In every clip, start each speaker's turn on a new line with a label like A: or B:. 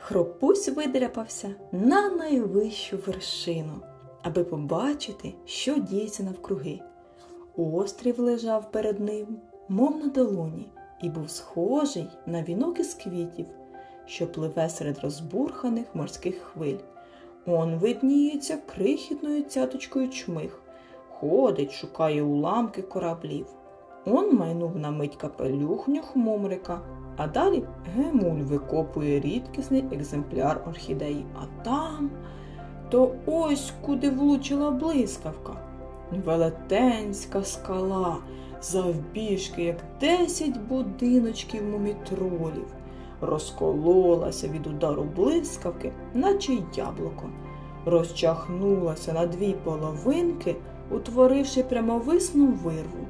A: Хропусь видряпався на найвищу вершину, аби побачити, що діється навкруги. Острів лежав перед ним, мов на долоні, і був схожий на вінок із квітів, що пливе серед розбурханих морських хвиль. Он видніється крихітною цяточкою чмих, ходить, шукає уламки кораблів. Он майнув на мить капелюх нюхмумрика, а далі Гемуль викопує рідкісний екземпляр орхідеї. А там то ось куди влучила блискавка. Велетенська скала, завбільшки, як десять будиночків мумітролів, розкололася від удару блискавки, наче яблуко, розчахнулася на дві половинки, утворивши прямовисну вирву.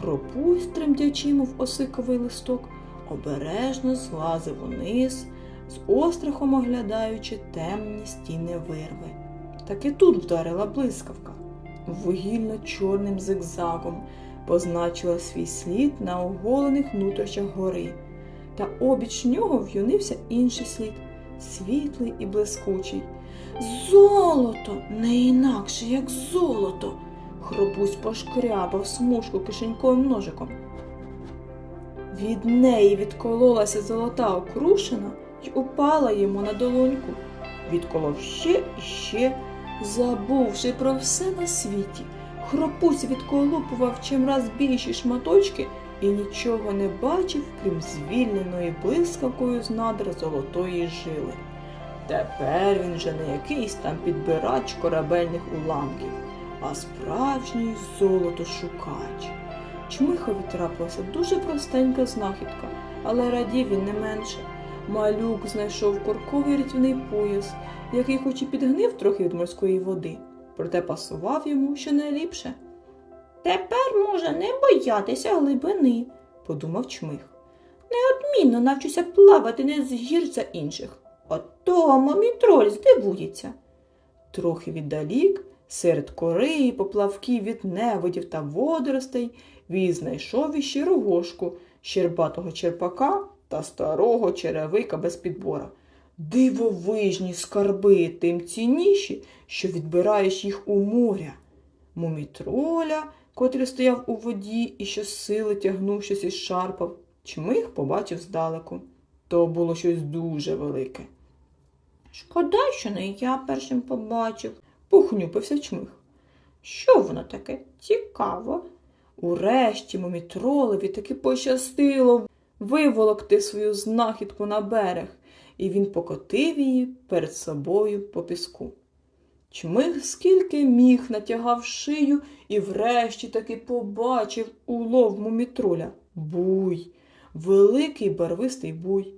A: Хропусь, тремтячи, мов осиковий листок, обережно злазив униз, з острахом оглядаючи темні стіни вирви. Таки тут вдарила блискавка. Вугільно-чорним зигзагом позначила свій слід на оголених нутрощах гори, та обіч нього в'юнився інший слід, світлий і блискучий. Золото, не інакше, як золото. Хробусь пошкрябав смужку кишеньковим ножиком. Від неї відкололася золота окрушина й упала йому на долоньку. Відколов ще і ще, забувши про все на світі. Хропусь відколупував чимраз більші шматочки і нічого не бачив, крім звільненої блискавкою з надр золотої жили. Тепер він вже не якийсь там підбирач корабельних уламків а справжній золотошукач. Чмихові трапилася дуже простенька знахідка, але радів він не менше. Малюк знайшов корковий рятівний пояс, який хоч і підгнив трохи від морської води, проте пасував йому що найліпше. Тепер може не боятися глибини, подумав чмих. Неодмінно навчуся плавати не з гірця інших. Отому мій троль здивується. Трохи віддалік Серед кори поплавків від невидів та водоростей він знайшов іще рогошку, щербатого черпака та старого черевика без підбора. Дивовижні скарби тим цінніші, що відбираєш їх у моря. Мумітроля, котрий стояв у воді і що сили тягнув щось шарпав, чмих побачив здалеку. То було щось дуже велике. Шкода, що не я першим побачив похнюпився чмих. Що воно таке? Цікаво. Урешті мумітролеві таки пощастило виволокти свою знахідку на берег, і він покотив її перед собою по піску. Чмих скільки міг натягав шию і врешті таки побачив улов мумітроля. Буй, великий барвистий буй.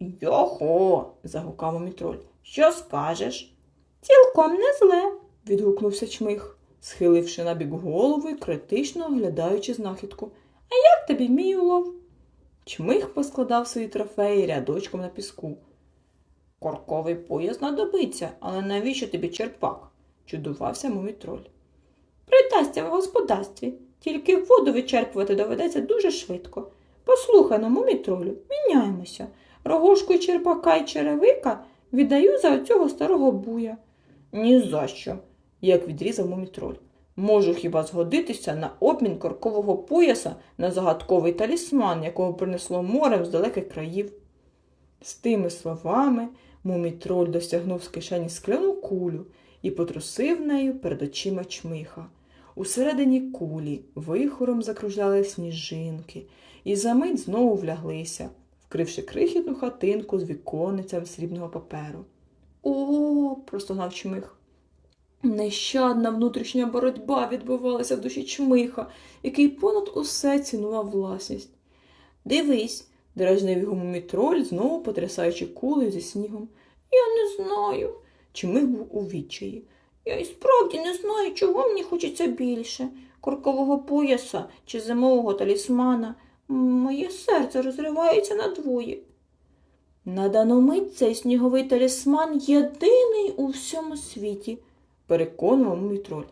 A: Йохо, загукав мумітроль. Що скажеш? Цілком не зле, відгукнувся чмих, схиливши набік голову і критично оглядаючи знахідку. А як тобі мій улов? Чмих поскладав свої трофеї рядочком на піску. Корковий пояс знадобиться, але навіщо тобі черпак? чудувався мумітроль. Придасться в господарстві, тільки воду вичерпувати доведеться дуже швидко. Послухай ну, мумітролю, міняємося. Рогошку черпака й черевика віддаю за оцього старого буя. Ні за що, як відрізав мумітроль. Можу хіба згодитися на обмін коркового пояса на загадковий талісман, якого принесло морем з далеких країв. З тими словами мумітроль досягнув з кишені скляну кулю і потрусив нею перед очима чмиха. Усередині кулі вихором закружляли сніжинки і за мить знову вляглися, вкривши крихітну хатинку з віконницями срібного паперу. О, простогнав чмих. Нещадна внутрішня боротьба відбувалася в душі чмиха, який понад усе цінував власність. Дивись, дражнив його мумітроль, знову потрясаючи кулею зі снігом. Я не знаю. Чмих був у відчаї. Я і справді не знаю, чого мені хочеться більше коркового пояса чи зимового талісмана. Моє серце розривається надвоє. На дану мить цей сніговий талісман єдиний у всьому світі, переконував мій троль.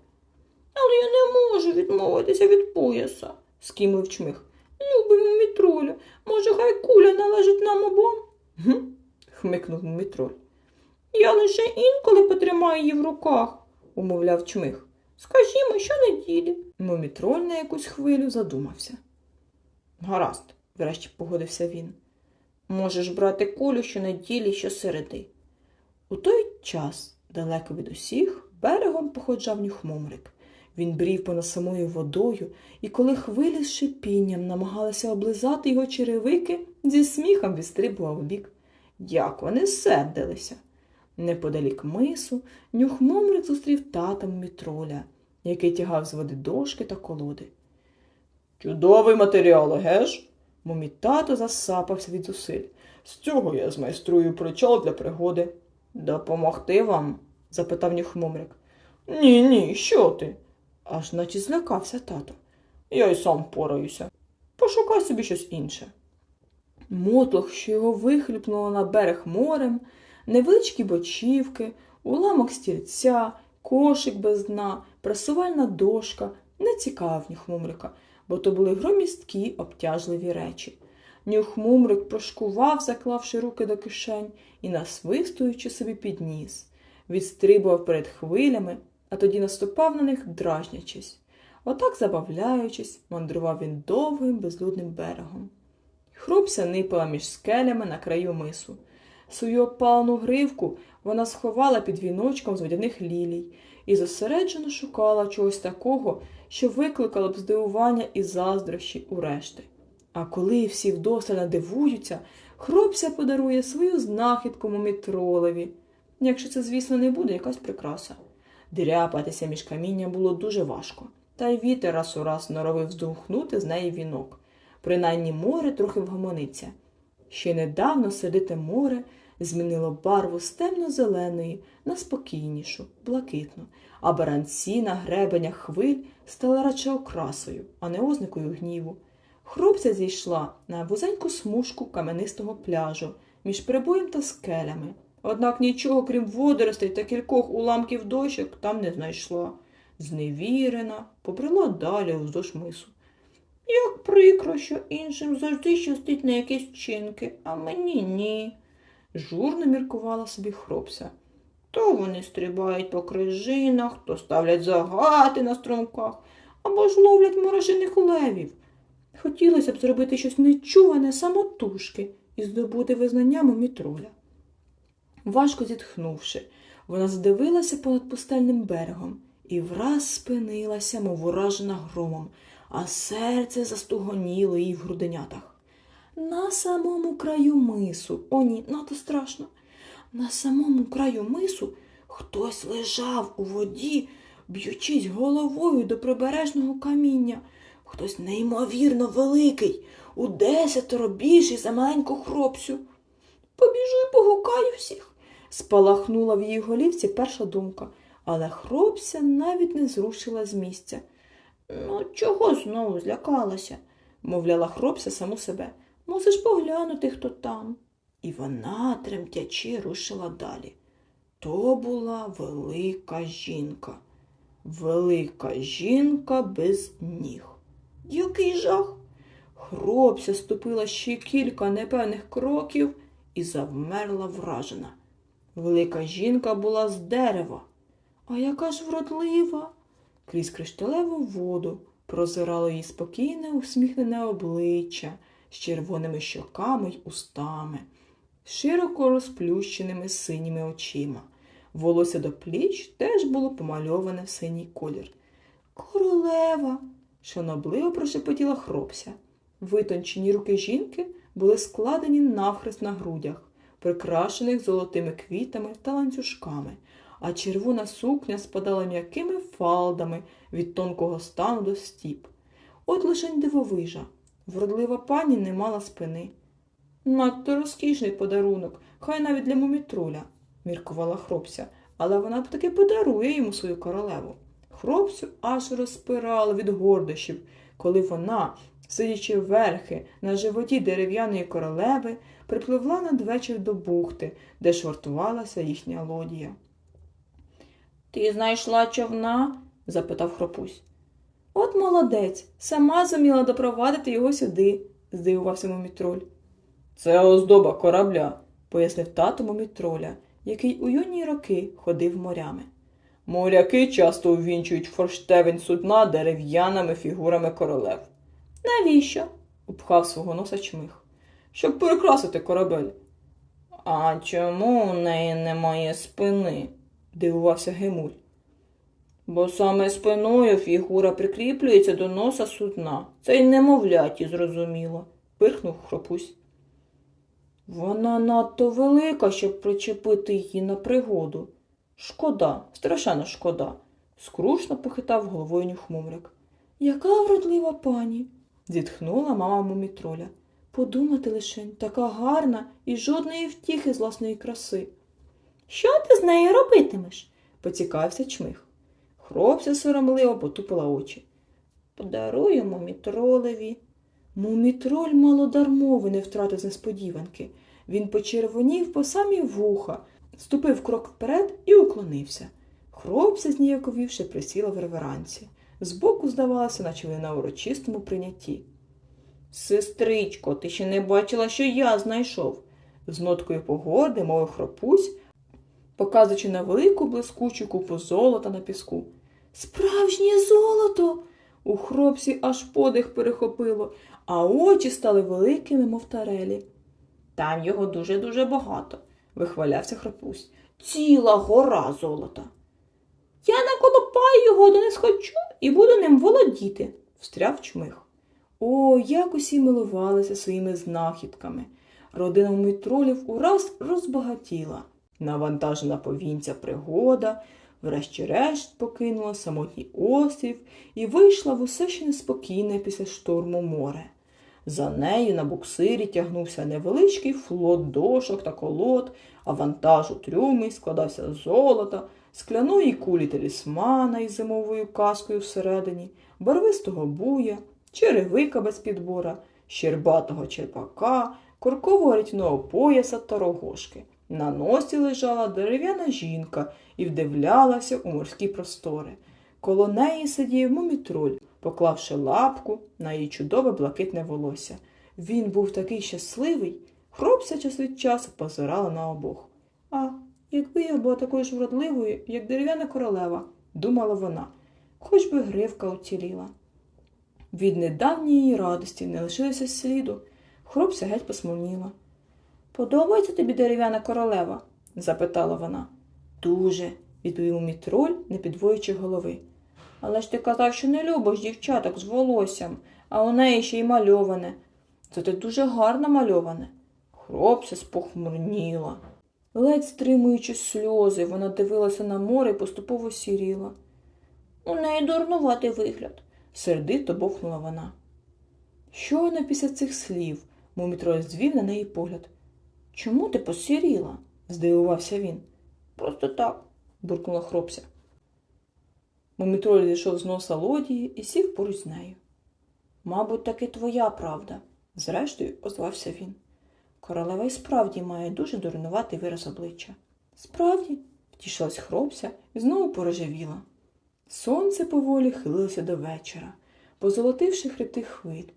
A: Але я не можу відмовитися від пояса, скимлив чмих. Любимо мій тролю, може, хай куля належить нам обом? Гм, хмикнув мумітроль. Я лише інколи потримаю її в руках, умовляв чмих. Скажімо, щонеділі. Мумітроль на якусь хвилю задумався. Гаразд, врешті погодився він. Можеш брати кулю щонеділі, щосереди. У той час, далеко від усіх, берегом походжав нюхмумрик. Він брів понад самою водою, і коли хвилі з шипінням намагалися облизати його черевики, зі сміхом відстрибував бік. Як вони сердилися. Неподалік мису нюхмумрик зустрів тата мітроля, який тягав з води дошки та колоди. Чудовий матеріал, геш? Мумі тато засапався від зусиль. З цього я змайструю причал для пригоди. Допомогти вам? Запитав нюхмумрик. Ні, ні, що ти? Аж наче злякався тато. Я й сам пораюся. Пошукай собі щось інше. Мотлох, що його вихлюпнуло на берег морем, невеличкі бочівки, уламок стільця, кошик без дна, пресувальна дошка не цікавив нюхмумрика, бо то були громісткі обтяжливі речі. Нюхмумрик прошкував, заклавши руки до кишень і, насвистуючи собі підніс, відстрибував перед хвилями, а тоді наступав на них, дражнячись. Отак, забавляючись, мандрував він довгим безлюдним берегом. Хрупся нипала між скелями на краю мису. Свою опалену гривку вона сховала під віночком з водяних лілій і зосереджено шукала чогось такого, що викликало б здивування і заздрощі у решти. А коли всі вдосталь надивуються, хропся подарує свою знахідку мумітролеві, якщо це, звісно, не буде якась прикраса. Дряпатися між камінням було дуже важко, та й вітер раз у раз норовив здухнути з неї вінок. Принаймні море трохи вгомониться. Ще недавно сердите море змінило барву з темно-зеленої на спокійнішу, блакитну, а баранці на гребенях хвиль стали радше окрасою, а не ознакою гніву. Хробця зійшла на вузеньку смужку каменистого пляжу між прибоєм та скелями. Однак нічого, крім водоростей та кількох уламків дощок, там не знайшла. Зневірена, побрела далі вздовж мису. Як прикро, що іншим завжди щастить на якісь вчинки, а мені ні. Журно міркувала собі хропся. То вони стрибають по крижинах, то ставлять загати на струмках або ж ловлять морожених левів. Хотілося б зробити щось нечуване самотужки і здобути визнання мумітроля. Важко зітхнувши, вона здивилася понад пустельним берегом і враз спинилася, мов уражена громом, а серце застугоніло їй в груденятах. На самому краю мису, о ні, надто страшно. На самому краю мису хтось лежав у воді, б'ючись головою до прибережного каміння. Хтось неймовірно великий, у десятеро більший за маленьку хропсю. Побіжу і погукаю всіх. Спалахнула в її голівці перша думка, але хропся навіть не зрушила з місця. Ну, чого знову злякалася, мовляла хропся саму себе. Мусиш поглянути, хто там. І вона, тремтячи, рушила далі. То була велика жінка, велика жінка без ніг. Який жах! Хропся ступила ще кілька непевних кроків і завмерла вражена. Велика жінка була з дерева, а яка ж вродлива. Крізь кришталеву воду прозирало її спокійне, усміхнене обличчя з червоними щоками й устами, широко розплющеними синіми очима. Волосся до пліч теж було помальоване в синій колір. Королева, шанобливо прошепотіла хропся. Витончені руки жінки були складені навхрест на грудях, прикрашених золотими квітами та ланцюжками, а червона сукня спадала м'якими фалдами від тонкого стану до стіп. От лишень дивовижа. Вродлива пані не мала спини. Надто розкішний подарунок, хай навіть для мумітруля, міркувала хропся, але вона б таки подарує йому свою королеву. Хропцю аж розпирало від гордощів, коли вона, сидячи верхи на животі дерев'яної королеви, припливла надвечір до бухти, де швартувалася їхня лодія. Ти знайшла човна? запитав хропусь. От молодець, сама зуміла допровадити його сюди, здивувався мумітроль. Це оздоба корабля, пояснив тато мумітроля, який у юні роки ходив морями. Моряки часто увінчують форштевень судна дерев'яними фігурами королев. Навіщо? упхав свого носа чмих. Щоб перекрасити корабель. А чому у неї немає спини? дивувався Гемуль. Бо саме спиною фігура прикріплюється до носа судна. Це й немовляті, зрозуміло, пирхнув хропусь. Вона надто велика, щоб причепити її на пригоду. Шкода, страшенно шкода, скрушно похитав головою нюхмумрик. Яка вродлива пані, зітхнула мама мумітроля. Подумати лишень, така гарна і жодної втіхи з власної краси. Що ти з нею робитимеш? поцікавився чмих. Хропся соромливо потупила очі. Подарую мумітролеві. Мумітроль малодармови не втратив з несподіванки. Він почервонів по самі вуха, ступив крок вперед і уклонився. Хропся, зніяковівши, присіла в реверансі. Збоку, здавалося, наче вони на урочистому прийнятті. Сестричко, ти ще не бачила, що я знайшов, з ноткою погорди мовив хропусь, показуючи на велику блискучу купу золота на піску. Справжнє золото. У хропсі аж подих перехопило, а очі стали великими, мов тарелі. Там його дуже-дуже багато, вихвалявся хропусь. Ціла гора золота. Я наколопаю його, донес хочу і буду ним володіти, встряв чмих. О, як усі милувалися своїми знахідками. Родина мітролів ураз розбагатіла. Навантажена повінця пригода, врешті-решт покинула самотній острів і вийшла в усе ще неспокійне після шторму море. За нею на буксирі тягнувся невеличкий флот дошок та колод, а вантаж у трюмі складався з золота, скляної кулі талісмана із зимовою каскою всередині, барвистого буя, черевика без підбора, щербатого черпака, коркового рятівного пояса та рогошки. На носі лежала дерев'яна жінка і вдивлялася у морські простори. Коло неї сидів мумітроль, поклавши лапку на її чудове блакитне волосся. Він був такий щасливий, хропся час від часу позирала на обох. А якби я була такою ж вродливою, як дерев'яна королева, думала вона, хоч би гривка уціліла. Від недавньої радості не лишилося сліду, хропся геть посмовніла. Подобається тобі дерев'яна королева? запитала вона. Дуже, відповів мітроль, не підвоюючи голови. Але ж ти казав, що не любиш дівчаток з волоссям, а у неї ще й мальоване. Зате дуже гарно мальоване. Хропся спохмурніла. Ледь стримуючи сльози, вона дивилася на море і поступово сіріла. У неї дурнуватий вигляд, сердито бовкнула вона. Щойно після цих слів мумітроль звів на неї погляд. Чому ти посіріла? здивувався він. Просто так, буркнула хропся. Мумітроль зійшов з носа лодії і сів поруч з нею. Мабуть, таки твоя правда, зрештою, озвався він. Королева і справді має дуже дурнуватий вираз обличчя. Справді, втішилась хропся і знову порожевіла. Сонце поволі хилилося до вечора, позолотивши хребти хвиль.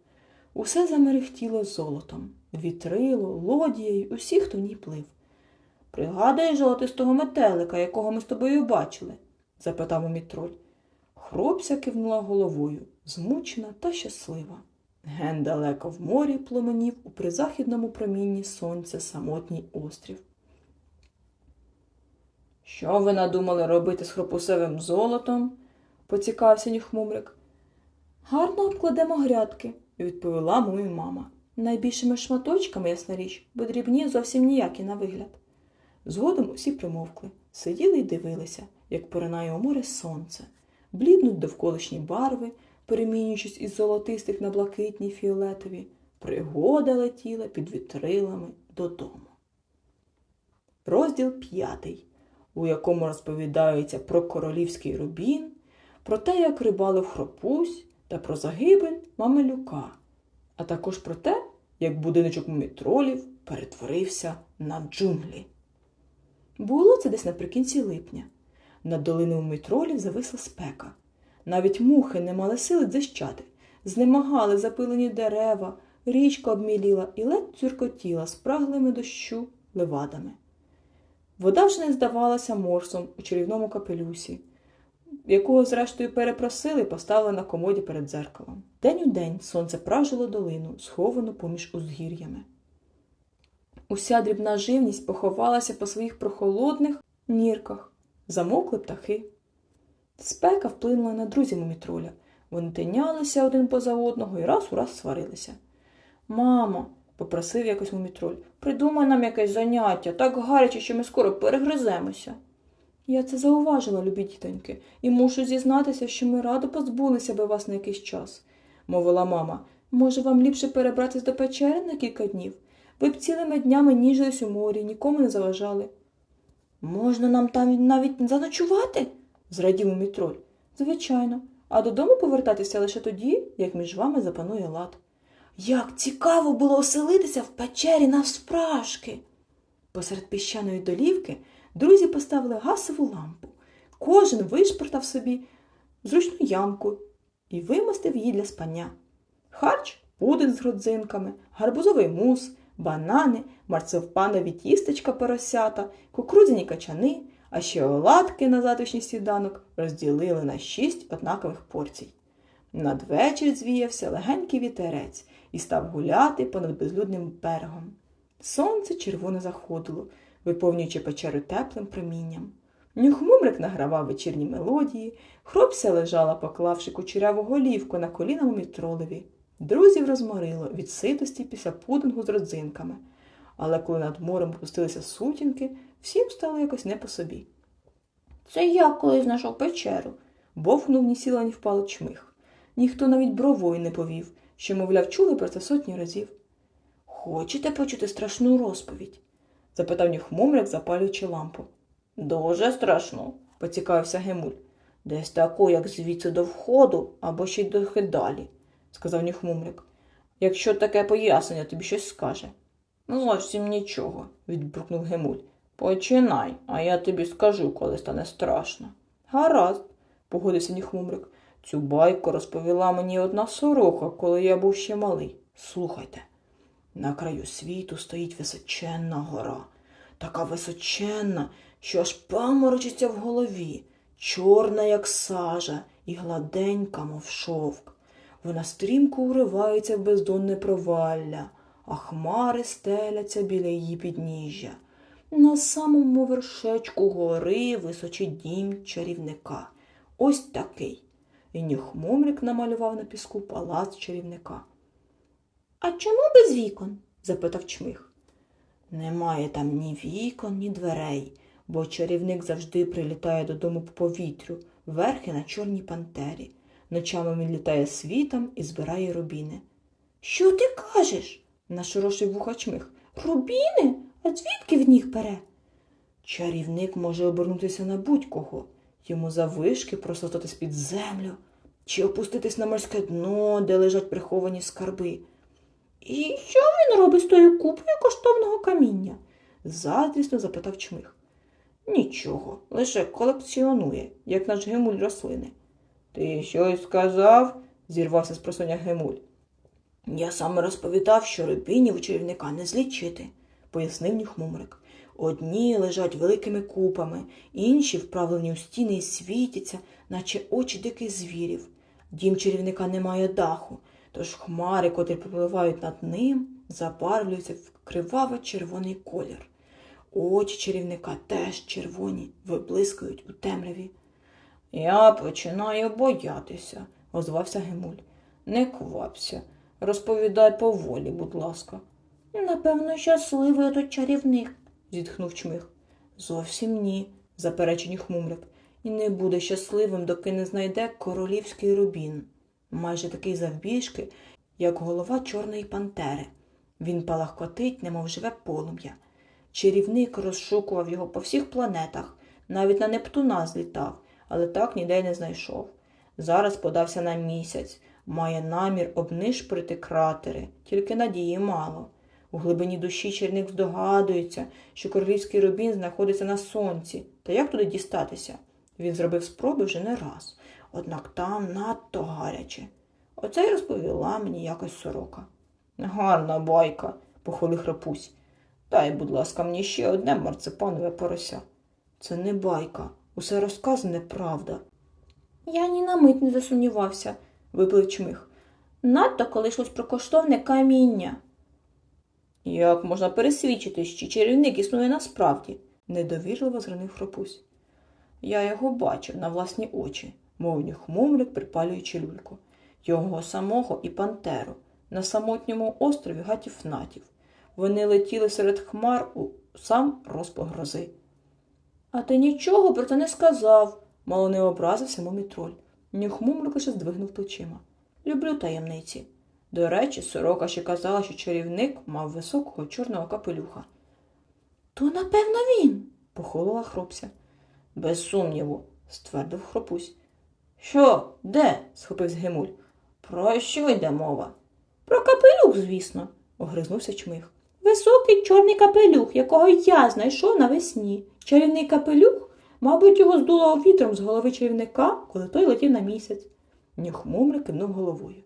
A: Усе замерехтіло золотом, вітрило, лодією, усі, хто в ній плив. Пригадаєш золотистого метелика, якого ми з тобою бачили? запитав мітроль. Хропся кивнула головою, змучена та щаслива. Ген далеко в морі пломенів у призахідному промінні сонця самотній острів. Що ви надумали робити з хропусевим золотом? поцікавився нюхмумрик. Гарно обкладемо грядки, відповіла мою мама. Найбільшими шматочками, ясна річ, бо дрібні зовсім ніякі на вигляд. Згодом усі примовкли, сиділи й дивилися, як поринає у море сонце, бліднуть довколишні барви, перемінюючись із золотистих на блакитні фіолетові, пригода летіла під вітрилами додому. Розділ п'ятий, у якому розповідається про королівський рубін, про те, як рибалив хропусь та про загибель мамелюка, а також про те, як будиночок мумітролів перетворився на джунглі. Було це десь наприкінці липня. Над долиною мумітролів зависла спека. Навіть мухи не мали сили дзищати, знемагали запилені дерева, річка обміліла і ледь цюркотіла спраглими дощу левадами. Вода вже не здавалася морсом у чарівному капелюсі, якого, зрештою, перепросили і поставили на комоді перед дзеркалом. День у день сонце пражило долину, сховану поміж узгір'ями. Уся дрібна живність поховалася по своїх прохолодних нірках, замокли птахи. Спека вплинула на друзів мумітроля. Вони тинялися один поза одного і раз у раз сварилися. Мамо, попросив якось мумітроль, придумай нам якесь заняття, так гаряче, що ми скоро перегриземося. Я це зауважила, любі дітоньки, і мушу зізнатися, що ми радо позбулися би вас на якийсь час, мовила мама. Може, вам ліпше перебратись до печери на кілька днів? Ви б цілими днями ніжились у морі, нікому не заважали. Можна нам там навіть заночувати? Зрадів мумітроль. Звичайно, а додому повертатися лише тоді, як між вами запанує лад. Як цікаво було оселитися в печері навсправжки. Посеред піщаної долівки друзі поставили гасову лампу. Кожен вишпортав собі зручну ямку і вимостив її для спання. Харч пудинг з родзинками, гарбузовий мус, банани, марцевпанові тістечка поросята, кукурудзяні качани, а ще оладки на затишній сніданок розділили на шість однакових порцій. Надвечір звіявся легенький вітерець і став гуляти понад безлюдним берегом. Сонце червоне заходило, виповнюючи печеру теплим промінням. Нюхмумрик награвав вечірні мелодії, хропся лежала, поклавши кучеряву голівку на коліна мітролеві. Друзів розморило від ситості після пудингу з родзинками. Але коли над морем пустилися сутінки, всім стало якось не по собі. Це я коли знайшов печеру, бовкнув ні сіла, ні впало чмих. Ніхто навіть бровою не повів, що, мовляв, чули про це сотні разів. Хочете почути страшну розповідь? запитав нюхмумрик, запалюючи лампу. Дуже страшно, поцікавився Гемуль. Десь таку, як звідси до входу, або ще й трохи далі, сказав нюхмумрик. Якщо таке пояснення тобі щось скаже. Ну, зовсім нічого, відбрукнув Гемуль. Починай, а я тобі скажу, коли стане страшно. Гаразд, погодився ніхмумрик. Цю байку розповіла мені одна сорока, коли я був ще малий. Слухайте, на краю світу стоїть височенна гора, така височенна, що аж паморочиться в голові, чорна, як сажа, і гладенька, мов шовк. Вона стрімко уривається в бездонне провалля, а хмари стеляться біля її підніжжя. На самому вершечку гори височить дім чарівника. Ось такий. І нюхмумрик намалював на піску палац чарівника. А чому без вікон? запитав чмих. Немає там ні вікон, ні дверей, бо чарівник завжди прилітає додому по повітрю, верхи на чорній пантері. Ночами він літає світом і збирає рубіни. Що ти кажеш? нашорошив вуха чмих. Рубіни? А звідки в них бере? Чарівник може обернутися на будь-кого, йому завишки просотатись під землю чи опуститись на морське дно, де лежать приховані скарби. І що він робить з тою купою коштовного каміння? заздрісно запитав чмих. Нічого, лише колекціонує, як наш гемуль рослини. Ти щось сказав? зірвався з просоня гемуль. Я саме розповідав, що рибинів у чарівника не злічити, пояснив нюхмумрик. Одні лежать великими купами, інші вправлені у стіни і світяться, наче очі диких звірів. Дім чарівника не має даху, тож хмари, котрі пропливають над ним, забарвлюються в криваво червоний колір. Очі чарівника теж червоні, виблискують у темряві. Я починаю боятися, озвався Гемуль. Не квапся, розповідай поволі, будь ласка. Напевно, щасливий отой чарівник, зітхнув чмих. Зовсім ні, заперечив хмумрик, і не буде щасливим, доки не знайде королівський рубін, майже такий завбіжки, як голова чорної пантери. Він палахкотить, немов живе полум'я. Чарівник розшукував його по всіх планетах, навіть на Нептуна злітав, але так ніде й не знайшов. Зараз подався на місяць, має намір обнишпорити кратери, тільки надії мало. У глибині душі черник здогадується, що королівський рубін знаходиться на сонці. Та як туди дістатися? Він зробив спроби вже не раз, однак там надто гаряче. Оце й розповіла мені якось сорока. Гарна байка, похвалив храпусь. Дай, будь ласка, мені ще одне марципанове порося. Це не байка, усе розказане правда. Я ні на мить не засумнівався, виплив чмих. Надто коли йшлось про коштовне каміння. Як можна пересвідчитись, чи чарівник існує насправді? недовірливо зранив хропусь. Я його бачив на власні очі, мовні хмумрик, припалюючи люльку. Його самого і пантеру на самотньому острові Гатіфнатів. Вони летіли серед хмар у сам розпал грози. А ти нічого про це не сказав, мало не образився мумітроль. Нюхмумрик лише здвигнув плечима. Люблю таємниці. До речі, сорока ще казала, що чарівник мав високого чорного капелюха. То, напевно, він, похолола хропся. Без сумніву, ствердив хропусь. Що, де? схопився Гемуль. Про що йде мова? Про капелюх, звісно, огризнувся чмих. Високий чорний капелюх, якого я знайшов навесні. Чарівний капелюх, мабуть, його здуло вітром з голови чарівника, коли той летів на місяць. Нюхмумрик кивнув головою.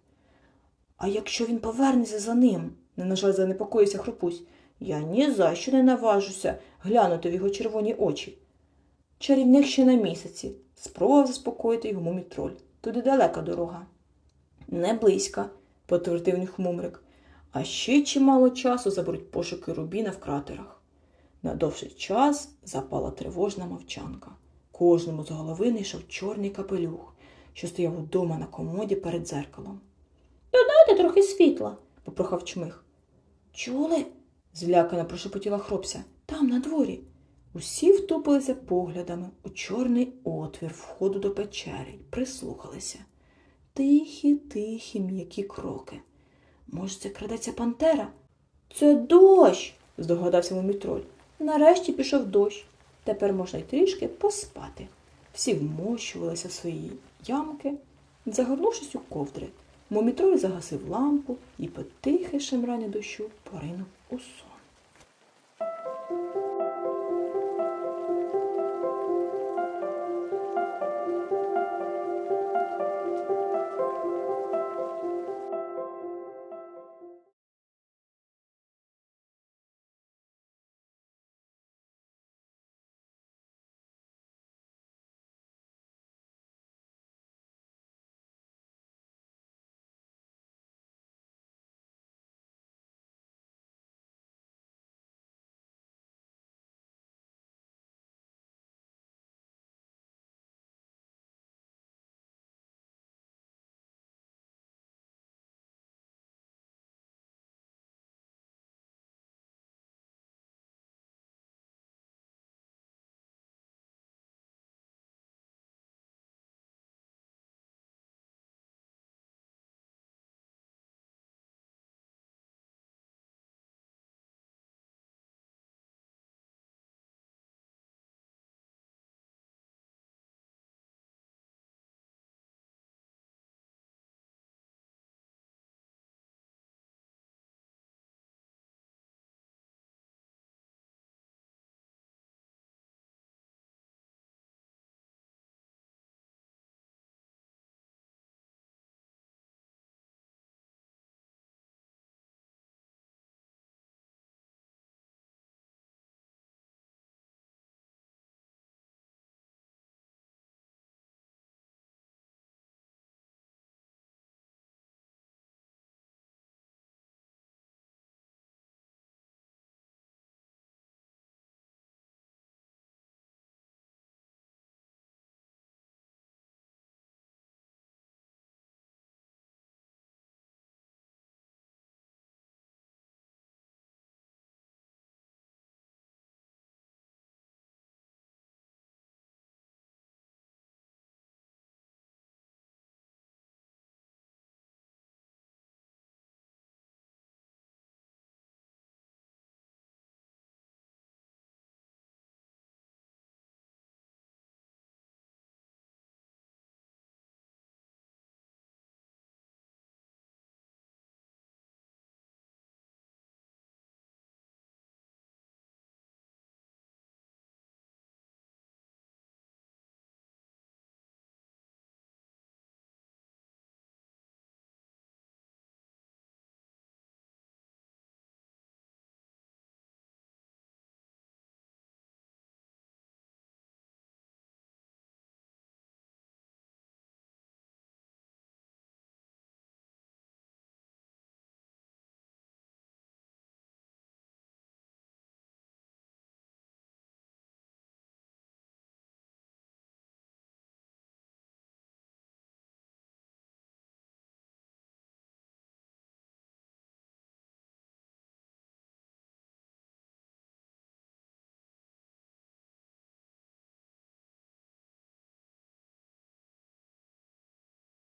A: А якщо він повернеться за ним, не на жаль занепокоївся хропусь, я ні за що не наважуся глянути в його червоні очі. Чарівник ще на місяці, спробував заспокоїти його мумітроль. Туди далека дорога. Не близька, потвердив нюхмумрик. А ще чимало часу заберуть пошуки рубіна в кратерах. На довший час запала тривожна мовчанка. Кожному з голови не йшов чорний капелюх, що стояв удома на комоді перед дзеркалом. Додайте трохи світла, попрохав чмих. Чули? злякано прошепотіла хропся. Там, на дворі. Усі втупилися поглядами у чорний отвір входу до печери й прислухалися. Тихі, тихі, м'які кроки. Може, це крадеться пантера? Це дощ, здогадався мумітроль. Нарешті пішов дощ. Тепер можна й трішки поспати. Всі вмощувалися в свої ямки, загорнувшись у ковдри. Мумітроль загасив лампу і потихе шемрання дощу поринув у сон.